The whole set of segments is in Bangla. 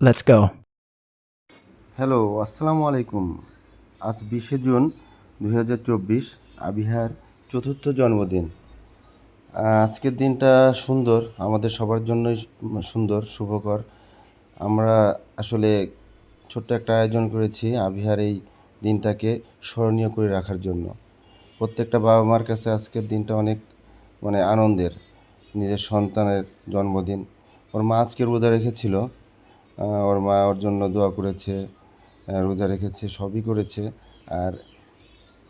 Let's go. হ্যালো আসসালামু আলাইকুম। আজ বিশে জুন দুই হাজার চব্বিশ, আবিহার চতুর্থ জন্মদিন। আজকের দিনটা সুন্দর, আমাদের সবার জন্যই সুন্দর, শুভকর। আমরা আসলে ছোট্ট একটা আয়োজন করেছি আবিহার এই দিনটাকে স্মরণীয় করে রাখার জন্য। প্রত্যেকটা বাবা মার কাছে আজকের দিনটা অনেক মানে আনন্দের, নিজের সন্তানের জন্মদিন। ওর মা আজকে রোজা রেখেছিল। ওর মা ওর জন্য দোয়া করেছে রোজা রেখেছে, সবই করেছে। আর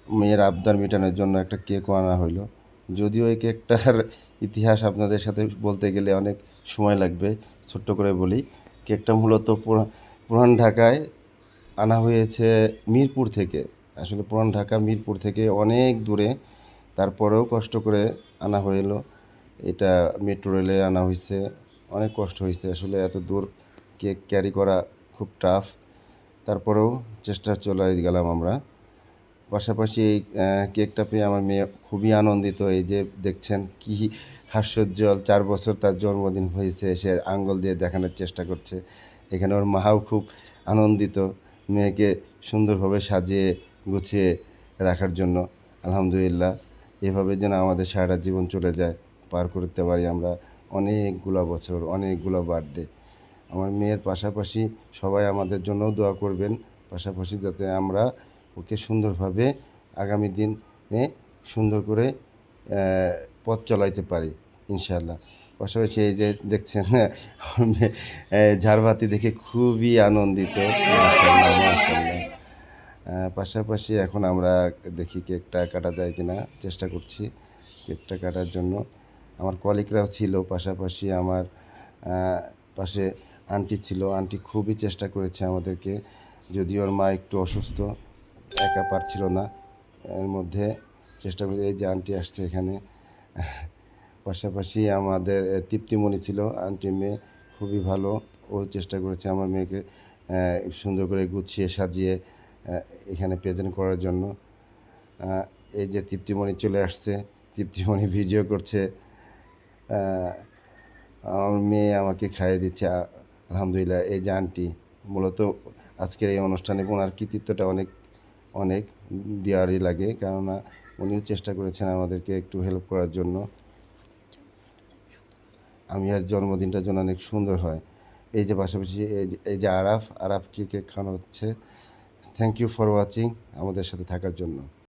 মেয়ের আবদার মেটানোর জন্য একটা কেকও আনা হইল। যদিও এই কেকটার ইতিহাস আপনাদের সাথে বলতে গেলে অনেক সময় লাগবে, ছোট্ট করে বলি। কেকটা মূলত পুরান ঢাকায় আনা হয়েছে মিরপুর থেকে। আসলে পুরান ঢাকা, মিরপুর থেকে অনেক দূরে। তারপরেও কষ্ট করে আনা হইল। এটা মেট্রো রেলে আনা হয়েছে অনেক কষ্ট হয়েছে আসলে এত দূর কেক ক্যারি করা খুব টাফ তারপরেও চেষ্টা চলে গেলাম আমরা। পাশাপাশি এই কেকটা পেয়ে আমার মেয়ে খুবই আনন্দিত। এই যে দেখছেন কি হাস্যোজ্জ্বল, চার বছর তার জন্মদিন হয়েছে, সে আঙ্গল দিয়ে দেখানোর চেষ্টা করছে। এখানে ওর মাও খুব আনন্দিত, মেয়েকে সুন্দরভাবে সাজিয়ে গুছিয়ে রাখার জন্য। আলহামদুলিল্লাহ, এভাবে যেন আমাদের সারাটা জীবন চলে যায়। পার করতে পারি আমরা অনেকগুলো বছর, অনেকগুলো বার্থডে আমার মেয়ের পাশাপাশি সবাই আমাদের জন্যও দোয়া করবেন, পাশাপাশি যাতে আমরা ওকে সুন্দরভাবে আগামী দিনে সুন্দর করে পথ চলাইতে পারি ইনশাল্লাহ পাশাপাশি এই যে দেখছেন ঝাড়বাতি দেখে খুবই আনন্দিত পাশাপাশি এখন আমরা দেখি কেকটা কাটা যায় কিনা, চেষ্টা করছি কেকটা কাটার জন্য। আমার কলিকরাও ছিল, পাশাপাশি আমার পাশে আন্টি ছিল, আন্টি খুবই চেষ্টা করেছে আমাদেরকে, যদিও ওর মা একটু অসুস্থ, একা পারছিল না। এর মধ্যে চেষ্টা করে এই যে আন্টি আসছে এখানে। পাশাপাশি আমাদের তৃপ্তিমণি ছিল আন্টি মেয়ে খুবই ভালো, ও চেষ্টা করেছে আমার মেয়েকে সুন্দর করে গুছিয়ে সাজিয়ে এখানে প্রেজেন্ট করার জন্য। এই যে তৃপ্তিমণি চলে আসছে, তৃপ্তিমণি ভিডিও করছে আমার মেয়ে আমাকে খাইয়ে দিচ্ছে আলহামদুলিল্লাহ, এই যে আন্টি, মূলত আজকের এই অনুষ্ঠানে ওনার কৃতিত্বটা অনেক অনেক দেওয়ারই লাগে। কেননা উনিও চেষ্টা করেছেন আমাদেরকে একটু হেল্প করার জন্য। আমি আর জন্মদিনটার জন্য অনেক সুন্দর হয়। এই যে পাশাপাশি এই যে যে আরাফ, আরাফকে কেক খাওয়ানো হচ্ছে থ্যাংক ইউ ফর ওয়াচিং আমাদের সাথে থাকার জন্য।